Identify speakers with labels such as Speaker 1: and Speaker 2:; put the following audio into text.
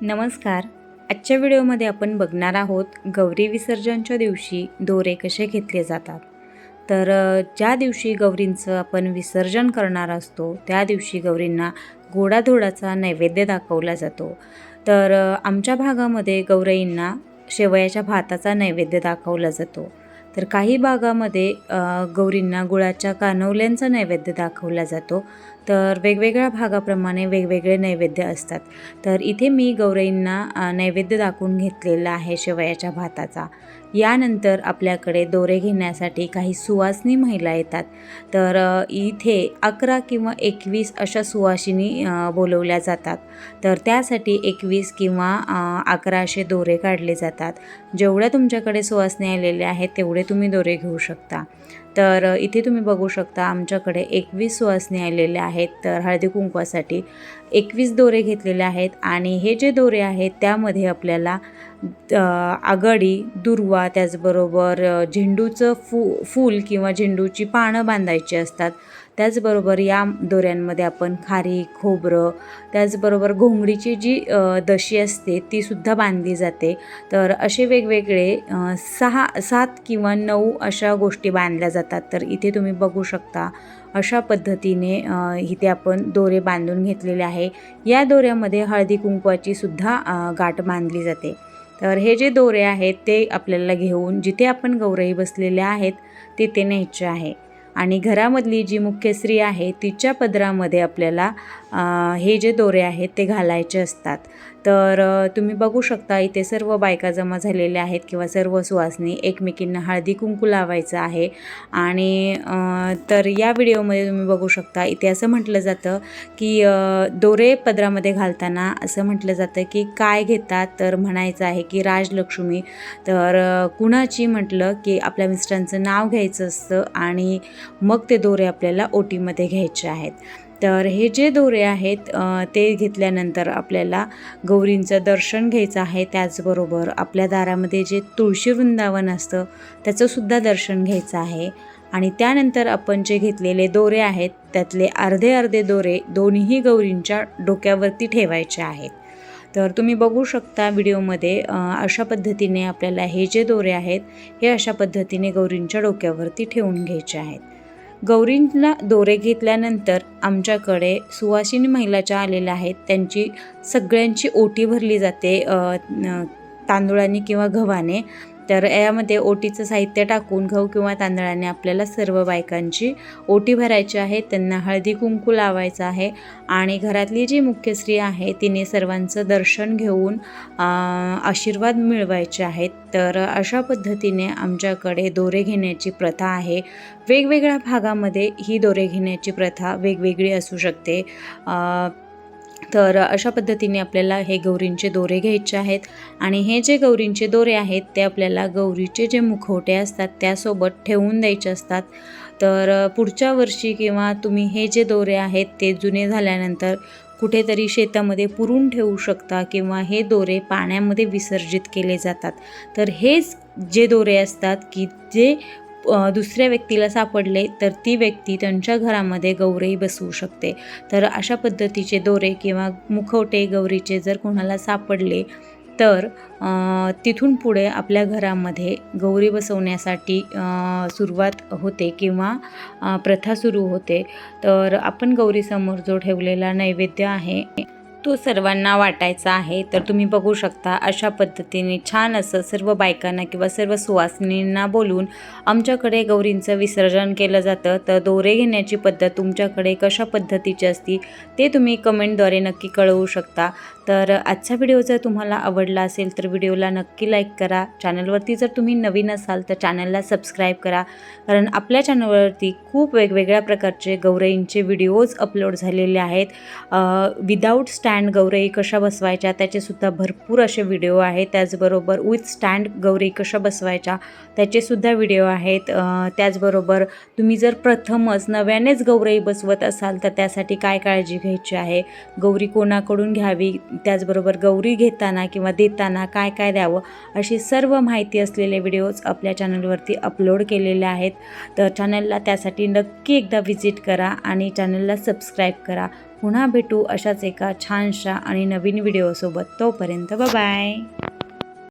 Speaker 1: नमस्कार. आजच्या व्हिडिओमध्ये आपण बघणार आहोत गौरी विसर्जनच्या दिवशी दोरे कसे घेतले जातात. तर ज्या दिवशी गौरींचं आपण विसर्जन करणार असतो त्या दिवशी गौरींना गोडाधोडाचा नैवेद्य दाखवला जातो. तर आमच्या भागामध्ये गौरईंना शेवयाच्या भाताचा नैवेद्य दाखवला जातो. तर काही भागामध्ये गौरींना गुळाच्या कानवल्यांचा नैवेद्य दाखवला जातो. तर वेगवेगळ्या भागाप्रमाणे वेगवेगळे नैवेद्य असतात. तर इथे मी गौरईंना नैवेद्य दाखवून घेतलेला आहे शेवयाच्या भाताचा. यानंतर आपल्याकडे दोरे घेण्यासाठी काही सुवासनी महिला येतात. तर इथे अकरा किंवा एकवीस अशा सुवासिनी बोलवल्या जातात. तर त्यासाठी एकवीस किंवा अकरा असे दोरे काढले जातात. जेवढ्या तुमच्याकडे सुवासिनी आलेल्या आहेत तेवढे तुम्ही दोरे घेऊ शकता. तर इथे तुम्ही बघू शकता आमच्याकडे एकवीस सुवासनी आलेल्या आहेत तर हळदी कुंकवासाठी एकवीस दोरे घेतलेले आहेत. आणि हे जे दोरे आहेत त्यामध्ये आपल्याला आघाडी दुर्वा त्याचबरोबर झेंडूचं फू फूल किंवा झेंडूची पानं बांधायची असतात. त्याचबरोबर या दोऱ्यांमध्ये आपण खारी खोबरं त्याचबरोबर घोंगडीची जी दशी असते तीसुद्धा बांधली जाते. तर असे वेगवेगळे सहा सात किंवा नऊ अशा गोष्टी बांधल्या जातात. तर इथे तुम्ही बघू शकता अशा पद्धतीने इथे आपण दोरे बांधून घेतलेले आहे. या दोऱ्यामध्ये हळदी कुंकवाची सुद्धा गाठ बांधली जाते. तर हे जे दोरे आहेत ते आपल्याला घेऊन जिथे आपण गौराई बसलेल्या आहेत तिथे न्यायचे आहे. आणि घरामधली जी मुख्य स्त्री आहे तिच्या पदरामध्ये आपल्याला हे जे दोरे आहेत ते घालायचे असतात. तर तुम्ही बघू शकता इथे सर्व बायका जमा झालेल्या आहेत किंवा सर्व सुवासनी एकमेकींना हळदी कुंकू लावायचं आहे. आणि तर या व्हिडिओमध्ये तुम्ही बघू शकता इथे असं म्हटलं जातं की दोरे पदरामध्ये घालताना असं म्हटलं जातं की काय घेतात तर म्हणायचं आहे की राजलक्ष्मी. तर कुणाची म्हटलं की आपल्या मिस्टरांचं नाव घ्यायचं असतं आणि मग ते दोरे आपल्याला ओटीमध्ये घ्यायचे आहेत. तर हे जे दोरे आहेत ते घेतल्यानंतर आपल्याला गौरींचं दर्शन घ्यायचं आहे. त्याचबरोबर आपल्या दारामध्ये जे तुळशी वृंदावन असतं त्याचंसुद्धा दर्शन घ्यायचं आहे. आणि त्यानंतर आपण जे घेतलेले दोरे आहेत त्यातले अर्धे अर्धे दोरे दोन्ही गौरींच्या डोक्यावरती ठेवायचे आहेत. तर तुम्ही बघू शकता व्हिडिओमध्ये अशा पद्धतीने आपल्याला हे जे दोरे आहेत हे अशा पद्धतीने गौरींच्या डोक्यावरती ठेवून घ्यायचे आहेत. गौरींना दोरे घेतल्यानंतर आमच्याकडे सुवासिनी महिला ज्या आलेल्या आहेत. त्यांची सगळ्यांची ओटी भरली जाते तांदूळाने किंवा गव्हाने. तर यामध्ये ओटीचं साहित्य टाकून गहू किंवा तांदळाने आपल्याला सर्व बायकांची ओटी भरायची आहे. त्यांना हळदी कुंकू लावायचं आहे आणि घरातली जी मुख्य स्त्री आहे तिने सर्वांचं दर्शन घेऊन आशीर्वाद मिळवायचे आहेत. तर अशा पद्धतीने आमच्याकडे दोरे घेण्याची प्रथा आहे. वेगवेगळ्या भागामध्ये ही दोरे घेण्याची प्रथा वेगवेगळी असू शकते. तर अशा पद्धतीने आपल्याला हे गौरींचे दोरे घ्यायचे आहेत. आणि हे जे गौरींचे दोरे आहेत ते आपल्याला गौरीचे जे मुखवटे असतात त्यासोबत ठेवून द्यायचे असतात. तर पुढच्या वर्षी किंवा तुम्ही हे जे दोरे आहेत ते जुने झाल्यानंतर कुठेतरी शेतामध्ये पुरून ठेवू शकता किंवा हे दोरे पाण्यामध्ये विसर्जित केले जातात. तर हेच जे दोरे असतात की जे दुसऱ्या व्यक्तीला सापडले तर ती व्यक्ती त्यांच्या घरामध्ये गौरई बसवू शकते. तर अशा पद्धतीचे दोरे किंवा मुखवटे गौरीचे जर कोणाला सापडले तर तिथून पुढे आपल्या घरामध्ये गौरी बसवण्यासाठी सुरुवात होते किंवा प्रथा सुरू होते. तर आपण गौरीसमोर जो ठेवलेला नैवेद्य आहे तो सर्वांना वाटायचा आहे तर तुम्ही बघू शकता अशा पद्धतीने छान असं सर्व बायकांना किंवा सर्व सुवासिनींना बोलून आमच्याकडे गौरींचं विसर्जन केलं जातं. तर दोरे घेण्याची पद्धत तुमच्याकडे कशा पद्धतीची असती ते तुम्ही कमेंटद्वारे नक्की कळवू शकता. तर आजचा व्हिडिओ जर तुम्हाला आवडला असेल तर व्हिडिओला नक्की लाईक करा. चॅनलवरती जर तुम्ही नवीन असाल तर चॅनलला सबस्क्राईब करा. कारण आपल्या चॅनलवरती खूप वेगवेगळ्या प्रकारचे गौरईंचे व्हिडिओज अपलोड झालेले आहेत. विदाऊट स्टँड गौरई कशा बसवायच्या? त्याचेसुद्धा भरपूर असे व्हिडिओ आहेत. त्याचबरोबर विथ स्टँड गौरई कशा बसवायच्या? त्याचेसुद्धा व्हिडिओ आहेत. त्याचबरोबर तुम्ही जर प्रथमच नव्यानेच गौरई बसवत असाल तर त्यासाठी काय काळजी घ्यायची आहे? गौरी कोणाकडून घ्यावी? त्याचबरोबर गौरी घेताना किंवा देताना काय काय द्यावं? अशी सर्व माहिती असलेले व्हिडिओज आपल्या चॅनलवरती अपलोड केलेले आहेत. तर चॅनलला त्यासाठी नक्की एकदा व्हिजिट करा आणि चॅनलला सबस्क्राईब करा. पुन्हा भेटू अशाच एका छानशा आणि नवीन व्हिडिओसोबत तोपर्यंत बाय